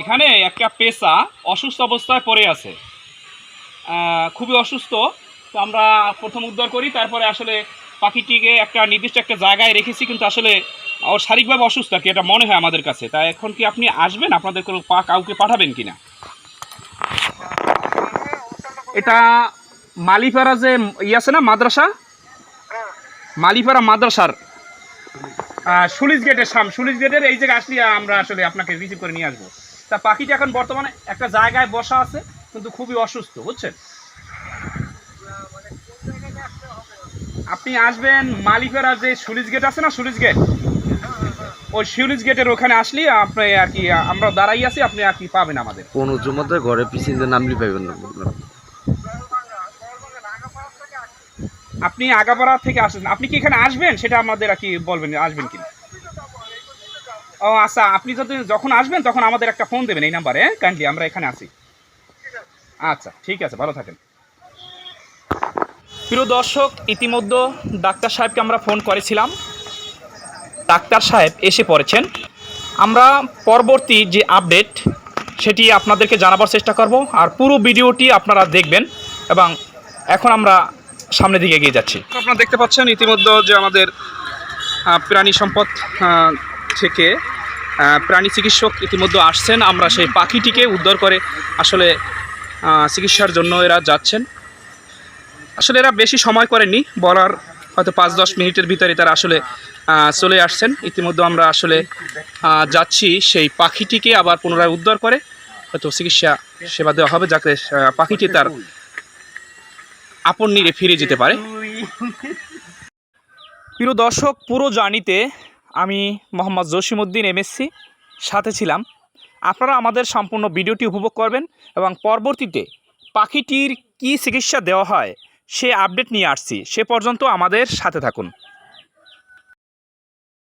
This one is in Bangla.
এখানে একটা পেশা অসুস্থ অবস্থায় পড়ে আছে। খুবই অসুস্থ। তো আমরা প্রথম উদ্ধার করি, তারপরে আসলে পাখিটিকে একটা নির্দিষ্ট একটা জায়গায় রেখেছি, কিন্তু আসলে ওর শারীরিকভাবে অসুস্থ আর কি, এটা মনে হয় আমাদের কাছে। তাই এখন কি আপনি আসবেন? আপনাদের কোনো পা কাউকে পাঠাবেন কিনা? এটা মালিপাড়া যে ই আছে না, মাদ্রাসা? মালিপাড়া মাদ্রাসার সুলিশ গেটের সাম, সুলিশ গেটের এই জায়গায় আসলে আমরা আসলে আপনাকে রিসিভ করে নিয়ে আসব। তা পাখিটা এখন বর্তমানে একটা জায়গায় বসা আছে কিন্তু খুবই অসুস্থ বুঝছেন? আপনি আসবেন মালিকেরা যে সুলিশ গেট আছে না সুলিশ গেট? ওই সুলিশ গেটের ওখানে আসলে আপনি আর কি আমরা দাঁড়াই আছি আপনি আর কি পাবেন আমাদের। কোন জমাতে ঘরে পিছিয়ে নামলি পাইবেন না আপনি আগাপাড়া থেকে আসেন আপনি কি এখানে আসবেন? সেটা আমাদের আর কি বলবেন আসবেন কিনা? ও আচ্ছা আপনি যদি যখন আসবেন, তখন আমাদের একটা ফোন দেবেন এই নাম্বারে হ্যাঁ? কাইন্ডলি আমরা এখানে আছি। আচ্ছা ঠিক আছে, ভালো থাকেন। প্রিয় দর্শক, ইতিমধ্যে ডাক্তার সাহেবকে আমরা ফোন করেছিলাম। ডাক্তার সাহেব এসে পড়েছেন। আমরা পরবর্তী যে আপডেট সেটি আপনাদেরকে জানাবার চেষ্টা করব। আর পুরো ভিডিওটি আপনারা দেখবেন এবং এখন আমরা সামনের দিকে এগিয়ে যাচ্ছি। আপনারা দেখতে পাচ্ছেন ইতিমধ্যে যে আমাদের প্রাণী সম্পদ থেকে প্রাণী চিকিৎসক ইতিমধ্যে আসছেন। আমরা সেই পাখিটিকে উদ্ধার করে আসলে চিকিৎসার জন্য এরা যাচ্ছেন। আসলে এরা বেশি সময় করেনি বলার হয়তো পাঁচ দশ মিনিটের ভিতরে তারা আসলে চলে আসছেন। ইতিমধ্যে আমরা আসলে যাচ্ছি সেই পাখিটিকে আবার পুনরায় উদ্ধার করে। হয়তো চিকিৎসা সেবা দেওয়া হবে যাতে পাখিটি তার আপন নিরে ফিরে যেতে পারে। প্রিয় দর্শক, পুরো জার্নিতে আমি মোহাম্মদ জসিমউদ্দিন এমএসসি সাথে ছিলাম। আপনারা আমাদের সম্পূর্ণ ভিডিওটি উপভোগ করবেন এবং পরবর্তীতে পাখিটির কি চিকিৎসা দেওয়া হয় সে আপডেট নিয়ে আসছি। সে পর্যন্ত আমাদের সাথে থাকুন।